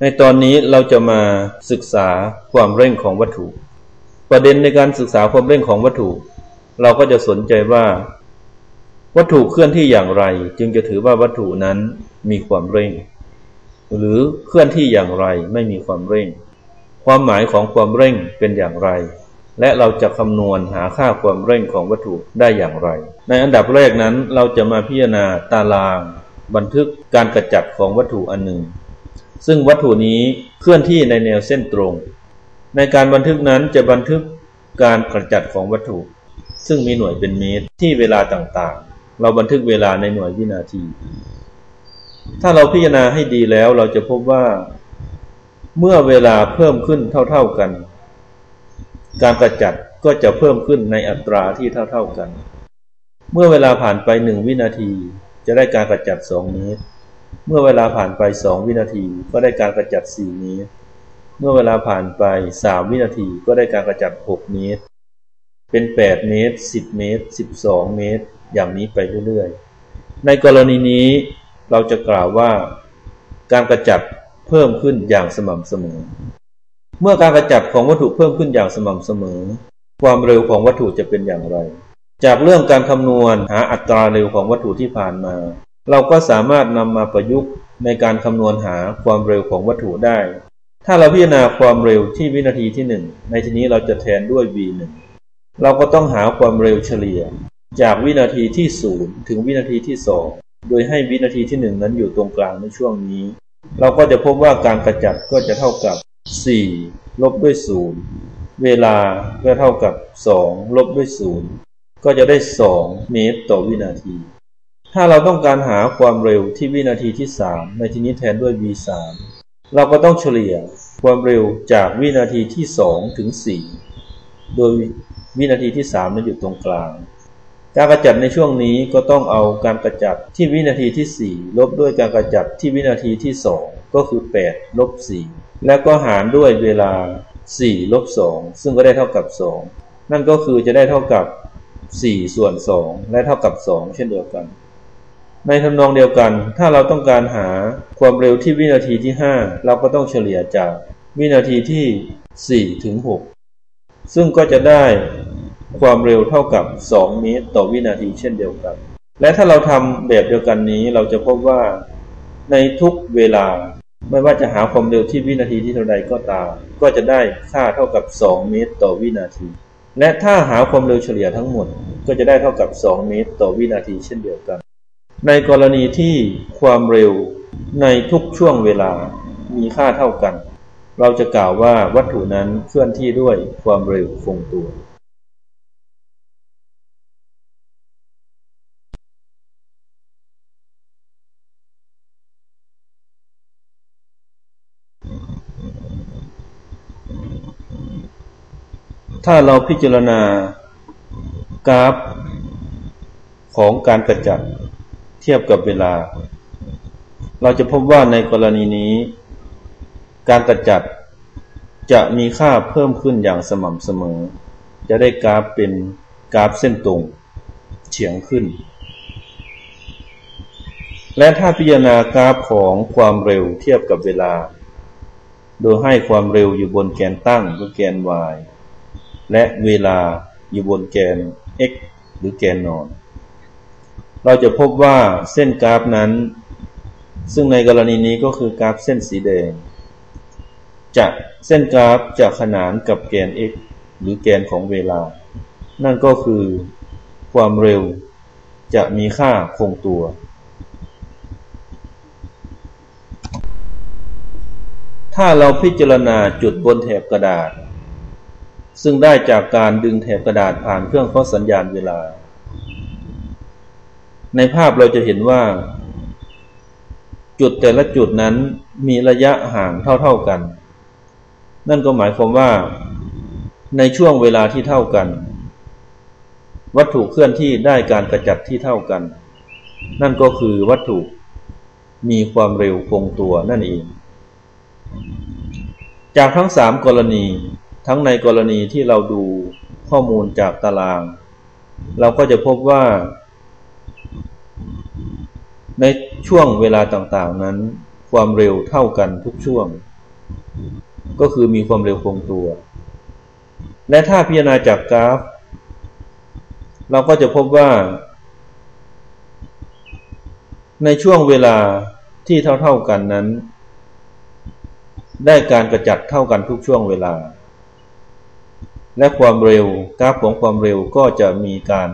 ในตอนนี้เราจะมาศึกษาความเร่งของวัตถุ ประเด็นในการศึกษาความเร่งของวัตถุ เราก็จะสนใจว่า วัตถุเคลื่อนที่อย่างไร จึงจะถือว่าวัตถุนั้นมีความเร่ง หรือเคลื่อนที่อย่างไรไม่มีความเร่ง ความหมายของความเร่งเป็นอย่างไร และเราจะคำนวณหาค่าความเร่งของวัตถุได้อย่างไร ในอันดับแรกนั้นเราจะมาพิจารณาตาราง บันทึกการกระจัดของวัตถุอันหนึ่ง ซึ่งวัตถุนี้เคลื่อนที่ในแนวเส้นตรง ในการบันทึกนั้นจะบันทึกการกระจัดของวัตถุ ซึ่งมีหน่วยเป็นเมตรที่เวลาต่างๆ เราบันทึกเวลาในหน่วยวินาที ถ้าเราพิจารณาให้ดีแล้วเราจะพบว่า เมื่อเวลาเพิ่มขึ้นเท่าๆกัน การกระจัดก็จะเพิ่มขึ้นในอัตราที่เท่าๆกัน เมื่อเวลาผ่านไปหนึ่งวินาที จะได้การกระจัดสองเมตร เมื่อเวลาผ่านไปสองวินาทีก็ได้การกระจัดสี่เมตรเมื่อเวลาผ่านไปสามวินาทีก็ได้การกระจัดหกเมตร เป็นแปดเมตรสิบเมตรสิบสองเมตร อย่างนี้ไปเรื่อยๆ ในกรณีนี้เราจะกล่าวว่า การกระจัดเพิ่มขึ้นอย่างสม่ำเสมอ เมื่อการกระจัดของวัตถุเพิ่มขึ้นอย่างสม่ำเสมอ ความเร็วของวัตถุจะเป็นอย่างไร จากเรื่องการคำนวณหาอัตราเร็วของวัตถุที่ผ่านมา เราก็สามารถนำมาประยุกต์ในการคำนวณหาความเร็วของวัตถุได้ ถ้าเราพิจารณาความเร็วที่วินาทีที่ 1 ในที่นี้เราจะแทนด้วย v1 เราก็ต้องหาความเร็วเฉลี่ย จากวินาทีที่ 0 ถึงวินาทีที่ 2 โดยให้วินาทีที่ 1 นั้นอยู่ตรงกลางในช่วงนี้ เราก็จะพบว่าการกระจัดก็จะเท่ากับ 4 ลบด้วย 0 เวลาก็เท่ากับ 2 ลบด้วย 0 ก็จะได้ 2 เมตรต่อวินาที ถ้าเราต้องการหาความเร็วที่วินาทีที่ 3 ในที่นี้แทนด้วย v3 เราก็ต้องเฉลี่ยความเร็วจากวินาทีที่ 2 ถึง 4 โดยวินาทีที่ 3 นั้นอยู่ตรงกลาง การกระจัดในช่วงนี้ก็ต้องเอาการกระจัดที่วินาทีที่ 4 ลบด้วยการกระจัดที่วินาทีที่ 2 ก็คือ 8 ลบ 4 แล้วก็หารด้วยเวลา 4 ลบ 2 ซึ่งก็ได้เท่ากับ 2 นั่นก็คือจะได้เท่ากับ 4 ส่วน 2 และเท่ากับ 2 เช่นเดียวกัน ในทำนองเดียวกัน ถ้าเราต้องการหาความเร็วที่วินาทีที่ 5 เราก็ต้องเฉลี่ยจากวินาทีที่ 4 ถึง 6 ซึ่งก็จะได้ความเร็วเท่ากับ 2 เมตรต่อวินาทีเช่นเดียวกัน และถ้าเราทำแบบเดียวกันนี้เราจะพบว่า ในทุกเวลาไม่ว่าจะหาความเร็วที่วินาทีที่เท่าใดก็ตาม ก็จะได้ค่าเท่ากับ 2 เมตรต่อวินาที และถ้าหาความเร็วเฉลี่ยทั้งหมด ก็จะได้เท่ากับ 2 เมตรต่อวินาทีเช่นเดียวกัน ในกรณีที่ความเร็วในทุกช่วงเวลามีค่าเท่ากัน เราจะกล่าวว่าวัตถุนั้นเคลื่อนที่ด้วยความเร็วคงตัว ถ้าเราพิจารณากราฟของการกระจัด เทียบกับเวลา เราจะพบว่าในกรณีนี้ การกระจัดจะมีค่าเพิ่มขึ้นอย่างสม่ำเสมอ จะได้กราฟเป็นกราฟเส้นตรงเฉียงขึ้น และถ้าพิจารณากราฟของความเร็วเทียบกับเวลา โดยให้ความเร็วอยู่บนแกนตั้งหรือแกน y และเวลาอยู่บนแกน x หรือแกนนอน เราจะพบว่าเส้นกราฟนั้น ซึ่งในกรณีนี้ก็คือกราฟเส้นสีแดงจะเส้นกราฟจะขนานกับแกน x หรือแกนของเวลา นั่นก็คือความเร็วจะมีค่าคงตัว ถ้าเราพิจารณาจุดบนแถบกระดาษ ซึ่งได้จากการดึงแถบกระดาษผ่านเครื่องข้อสัญญาณเวลา ในภาพเราจะเห็นว่า จุดแต่ละจุดนั้นมีระยะห่างเท่าๆกัน นั่นก็หมายความว่า ในช่วงเวลาที่เท่ากัน วัตถุเคลื่อนที่ได้การกระจัดที่เท่ากัน นั่นก็คือวัตถุมีความเร็วคงตัวนั่นเอง จากทั้งสามกรณี ทั้งในกรณีที่เราดูข้อมูลจากตาราง เราก็จะพบว่า ในช่วงเวลาต่างๆนั้น ความเร็วเท่ากันทุกช่วง ก็คือมีความเร็วคงตัว และถ้าพิจารณาจากกราฟ เราก็จะพบว่า ในช่วงเวลาที่เท่าๆกันนั้น ได้การกระจัดเท่ากันทุกช่วงเวลา และความเร็วกราฟของความเร็วก็จะมีการ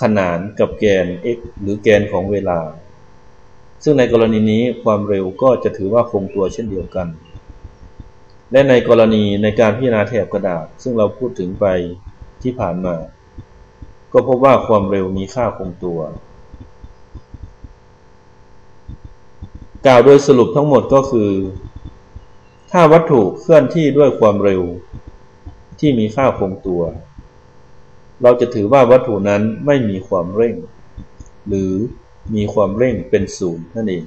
ขนานกับแกน x หรือแกนของเวลา ซึ่งในกรณีนี้ความเร็วก็จะถือว่าคงตัวเช่นเดียวกัน และในกรณีในการพิจารณาแถบกระดาษ ซึ่งเราพูดถึงไปที่ผ่านมา ก็พบว่าความเร็วมีค่าคงตัว กล่าวโดยสรุปทั้งหมดก็คือ ถ้าวัตถุเคลื่อนที่ด้วยความเร็วที่มีค่าคงตัว เราจะถือว่าวัตถุนั้นไม่มีความเร่ง หรือมีความเร่งเป็นศูนย์นั่นเอง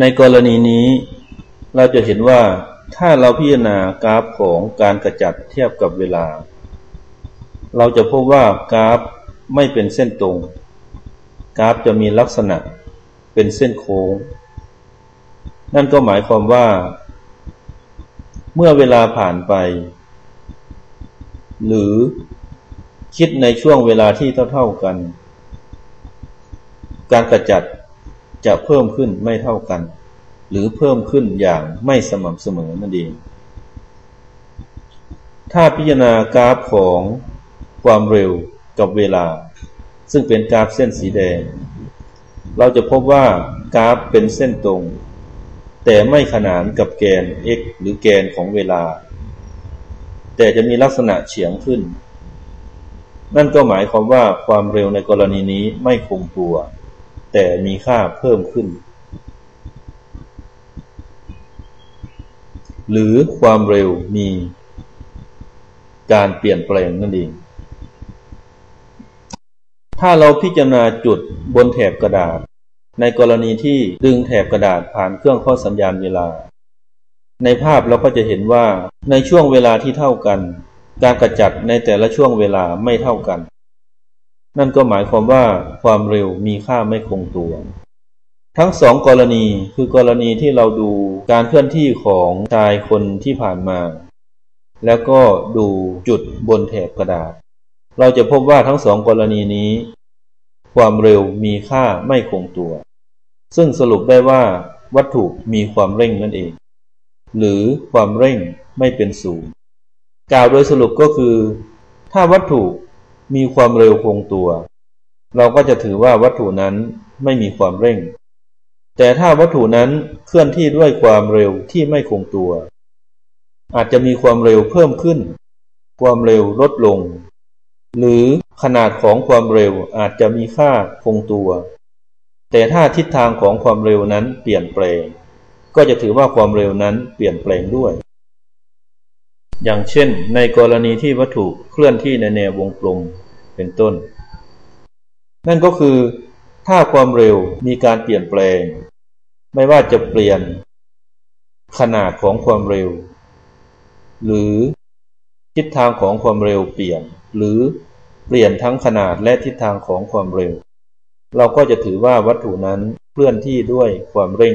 ในกรณีนี้เราจะเห็นว่าถ้าเราพิจารณากราฟของการกระจัดเทียบกับเวลา เราจะพบว่ากราฟไม่เป็นเส้นตรง กราฟจะมีลักษณะเป็นเส้นโค้ง นั่นก็หมายความว่า เมื่อเวลาผ่านไป หรือคิดในช่วงเวลาที่เท่าๆกัน การกระจัดจะเพิ่มขึ้นไม่เท่ากัน หรือเพิ่มขึ้นอย่างไม่สม่ำเสมอนั่นเอง ถ้าพิจารณากราฟของ ความเร็วกับเวลา ซึ่งเป็นกราฟเส้นสีแดง เราจะพบว่ากราฟเป็นเส้นตรง แต่ไม่ขนานกับแกน x หรือแกนของเวลา แต่จะมีลักษณะเฉียงขึ้น นั่นก็หมายความว่าความเร็วในกรณีนี้ไม่คงตัว แต่มีค่าเพิ่มขึ้น หรือความเร็วมีการเปลี่ยนแปลงนั่นเอง ถ้าเราพิจารณาจุดบนแถบกระดาษ ในกรณีที่ดึงแถบกระดาษผ่านเครื่องข้อสัญญาณเวลา ในภาพเราก็จะเห็นว่าในช่วงเวลาที่เท่ากัน การกระจัดในแต่ละช่วงเวลาไม่เท่ากัน นั่นก็หมายความว่าความเร็วมีค่าไม่คงตัว ทั้งสองกรณีคือกรณีที่เราดูการเคลื่อนที่ของชายคนที่ผ่านมา แล้วก็ดูจุดบนแถบกระดาษ เราจะพบว่าทั้งสองกรณีนี้ ความเร็วมีค่าไม่คงตัว ซึ่งสรุปได้ว่าวัตถุมีความเร่งนั่นเอง หรือความเร่งไม่เป็นศูนย์กล่าวโดยสรุปก็คือ ถ้าวัตถุมีความเร็วคงตัว เราก็จะถือว่าวัตถุนั้นไม่มีความเร่ง แต่ถ้าวัตถุนั้นเคลื่อนที่ด้วยความเร็วที่ไม่คงตัว อาจจะมีความเร็วเพิ่มขึ้น ความเร็วลดลง หรือขนาดของความเร็วอาจจะมีค่าคงตัว แต่ถ้าทิศทางของความเร็วนั้นเปลี่ยนแปลง ก็จะถือว่าความเร็วนั้นเปลี่ยนแปลงด้วย อย่างเช่น ในกรณีที่วัตถุเคลื่อนที่ในแนววงกลมเป็นต้น นั่นก็คือ ถ้าความเร็วมีการเปลี่ยนแปลง ไม่ว่าจะเปลี่ยน ขนาดของความเร็ว หรือทิศทางของความเร็วเปลี่ยนหรือ เปลี่ยนทั้งขนาดและทิศทางของความเร็ว เราก็จะถือว่าวัตถุนั้นเคลื่อนที่ด้วยความเร่ง